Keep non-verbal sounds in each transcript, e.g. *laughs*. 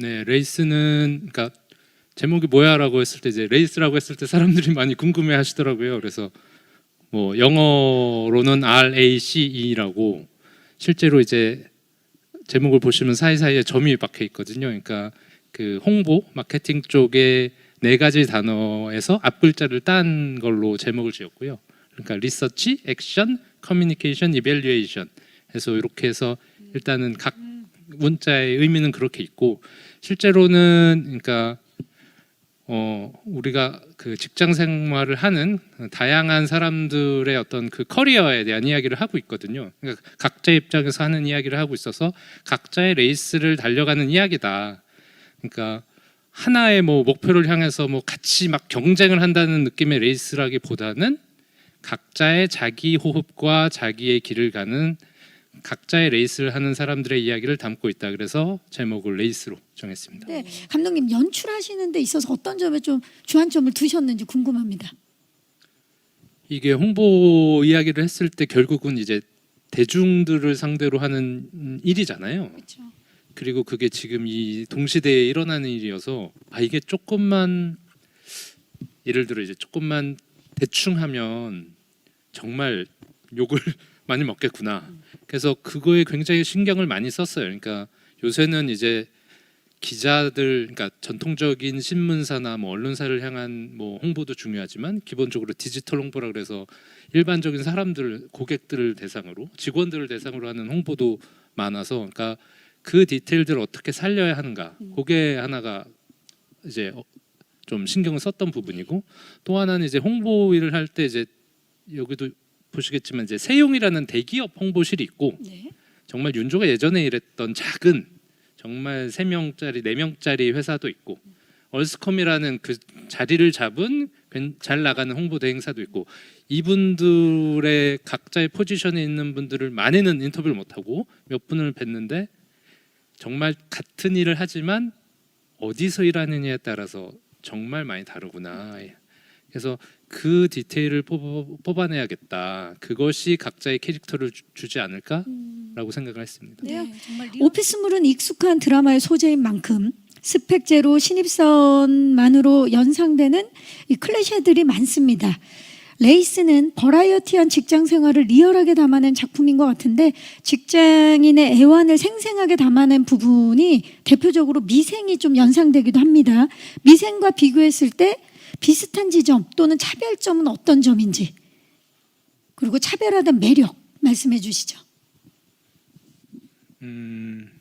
네, 레이스는 그러니까 제목이 뭐야라고 했을 때 이제 레이스라고 했을 때 사람들이 많이 궁금해 하시더라고요. 그래서 뭐 영어로는 RACE라고 실제로 이제 제목을 보시면 사이사이에 점이 박혀 있거든요. 그러니까 그 홍보 마케팅 쪽에 네 가지 단어에서 앞글자를 딴 걸로 제목을 지었고요. 그러니까 리서치, 액션, 커뮤니케이션, 이벨리에이션 해서 이렇게 해서 일단은 각 문자의 의미는 그렇게 있고 실제로는 그러니까 어 우리가 그 직장 생활을 하는 다양한 사람들의 어떤 그 커리어에 대한 이야기를 하고 있거든요. 그러니까 각자 입장에서 하는 이야기를 하고 있어서 각자의 레이스를 달려가는 이야기다. 그러니까 하나의 뭐 목표를 향해서 뭐 같이 막 경쟁을 한다는 느낌의 레이스라기보다는 각자의 자기 호흡과 자기의 길을 가는 각자의 레이스를 하는 사람들의 이야기를 담고 있다. 그래서 제목을 레이스로 정했습니다. 네, 감독님 연출하시는 데 있어서 어떤 점에 좀 주안점을 두셨는지 궁금합니다. 이게 홍보 이야기를 했을 때 결국은 이제 대중들을 상대로 하는 음, 일이잖아요. 그렇죠. 그리고 그게 지금 이 동시대에 일어나는 일이어서 아 이게 조금만 예를 들어 이제 조금만 대충 하면 정말 욕을 많이 먹겠구나. 그래서 그거에 굉장히 신경을 많이 썼어요. 그러니까 요새는 이제 기자들 그러니까 전통적인 신문사나 뭐 언론사를 향한 뭐 홍보도 중요하지만 기본적으로 디지털 홍보라 그래서 일반적인 사람들 고객들을 대상으로 직원들을 대상으로 하는 홍보도 많아서 그러니까 그 디테일들을 어떻게 살려야 하는가 그게 하나가 이제 어, 좀 신경을 썼던 부분이고 또 하나는 이제 홍보 일을 할 때 이제 여기도 보시겠지만 이제 세용이라는 대기업 홍보실이 있고 네. 정말 윤조가 예전에 일했던 작은 정말 세 명짜리 네 명짜리 회사도 있고 얼스컴이라는 그 자리를 잡은 괜- 잘 나가는 홍보 대 행사도 있고 이분들의 각자의 포지션에 있는 분들을 많이는 인터뷰를 못 하고 몇 분을 뵀는데 정말 같은 일을 하지만 어디서 일하느냐에 따라서 정말 많이 다르구나. 그래서 그 디테일을 뽑아, 뽑아 내야겠다. 그것이 각자의 캐릭터를 주, 주지 않을까라고 생각을 했습니다. 네. 정말 오피스물은 익숙한 드라마의 소재인 만큼 스펙제로 신입선만으로 연상되는 이 클래셰들이 많습니다. 레이스는 버라이어티한 직장 생활을 리얼하게 담아낸 작품인 것 같은데 직장인의 애환을 생생하게 담아낸 부분이 대표적으로 미생이 좀 연상되기도 합니다. 미생과 비교했을 때 비슷한 지점 또는 차별점은 어떤 점인지 그리고 차별화된 매력 말씀해 주시죠. 음,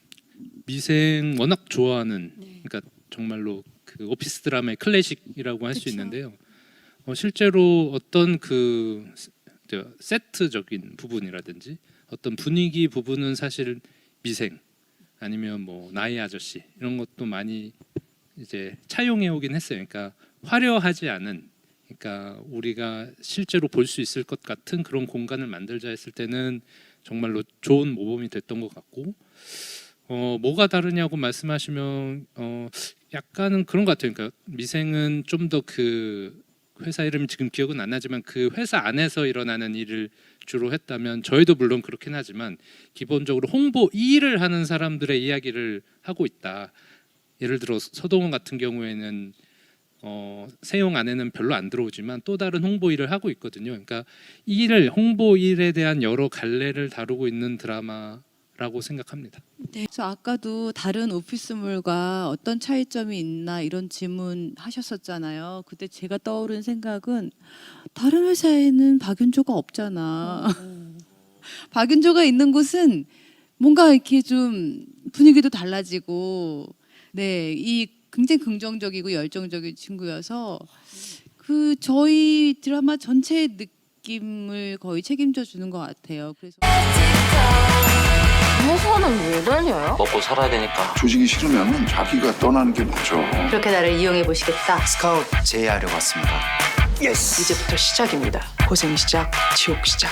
미생 워낙 좋아하는 그러니까 정말로 그 오피스 드라마의 클래식이라고 할 수. 있는데요. 어, 실제로 어떤 그 저, 세트적인 부분이라든지 어떤 분위기 부분은 사실 미생 아니면 뭐 나의 아저씨 이런 것도 많이 이제 차용해 오긴 했어요. 그러니까 화려하지 않은 그러니까 우리가 실제로 볼 수 있을 것 같은 그런 공간을 만들자 했을 때는 정말로 좋은 모범이 됐던 것 같고 어 뭐가 다르냐고 말씀하시면 어 약간은 그런 것 같아요. 그러니까 미생은 좀 더 그 회사 이름이 지금 기억은 안 나지만 그 회사 안에서 일어나는 일을 주로 했다면 저희도 물론 그렇긴 하지만 기본적으로 홍보 일을 하는 사람들의 이야기를 하고 있다. 예를 들어 서동원 같은 경우에는 어, 세용 안에는 별로 안 들어오지만 또 다른 홍보 일을 하고 있거든요. 그러니까 이 일을 홍보 일에 대한 여러 갈래를 다루고 있는 드라마 라고 생각합니다. 그래서 아까도 다른 오피스물과 어떤 차이점이 있나 이런 질문 하셨었잖아요. 그때 제가 떠오른 생각은 다른 회사에는 박윤조가 없잖아. *laughs* 박윤조가 있는 곳은 뭔가 이렇게 좀 분위기도 달라지고 네, 이 굉장히 긍정적이고 열정적인 친구여서 그 저희 드라마 전체 느낌을 거의 책임져 주는 것 같아요. 그래서 회사는 왜 다녀요? 먹고 살아야 되니까 조직이 싫으면 자기가 떠나는 게 맞죠. 그렇게 나를 이용해 보시겠다. 스카우트 제의하려고 왔습니다. 이제부터 시작입니다. 고생 시작, 지옥 시작.